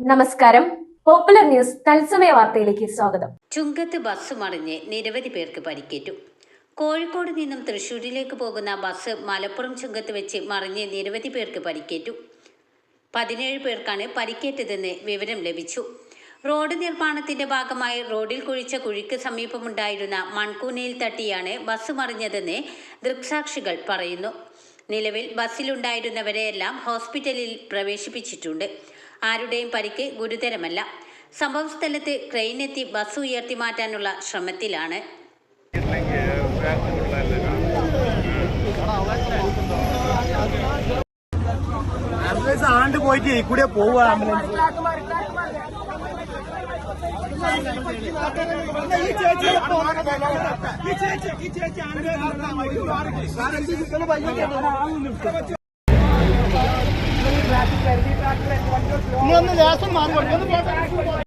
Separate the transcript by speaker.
Speaker 1: നമസ്കാരം. Popular news തത്സമയ വാർത്തയിലേക്ക് സ്വാഗതം.
Speaker 2: ചുങ്കത്ത് ബസ് മറിഞ്ഞ് നിരവധി പേർക്ക് പരിക്കേറ്റു. കോഴിക്കോട് നിന്നും തൃശൂരിലേക്ക് പോകുന്ന ബസ് മലപ്പുറം ചുങ്കത്ത് വെച്ച് മറിഞ്ഞ് നിരവധി പേർക്ക് പരിക്കേറ്റു. പതിനേഴ് പേർക്കാണ് പരിക്കേറ്റതെന്ന് വിവരം ലഭിച്ചു. റോഡ് നിർമ്മാണത്തിന്റെ ഭാഗമായി റോഡിൽ കുഴിച്ച കുഴിക്ക് സമീപമുണ്ടായിരുന്ന മൺകൂനയിൽ തട്ടിയാണ് ബസ് മറിഞ്ഞതെന്ന് ദൃക്സാക്ഷികൾ പറയുന്നു. നിലവിൽ ബസ്സിലുണ്ടായിരുന്നവരെയെല്ലാം ഹോസ്പിറ്റലിൽ പ്രവേശിപ്പിച്ചിട്ടുണ്ട്. ആരുടെയും പരിക്ക് ഗുരുതരമല്ല. സംഭവസ്ഥലത്ത് ക്രെയിനെത്തി ബസ് ഉയർത്തി മാറ്റാനുള്ള ശ്രമത്തിലാണ്.
Speaker 3: ആണ്ട് പോയിട്ട് കൂടെ പോവുക ആംബുലൻസ് ഈ ചേച്ചി ഈ ചേച്ചി నువ్వు నన్ను వేస్తాను మారు పడుతుంది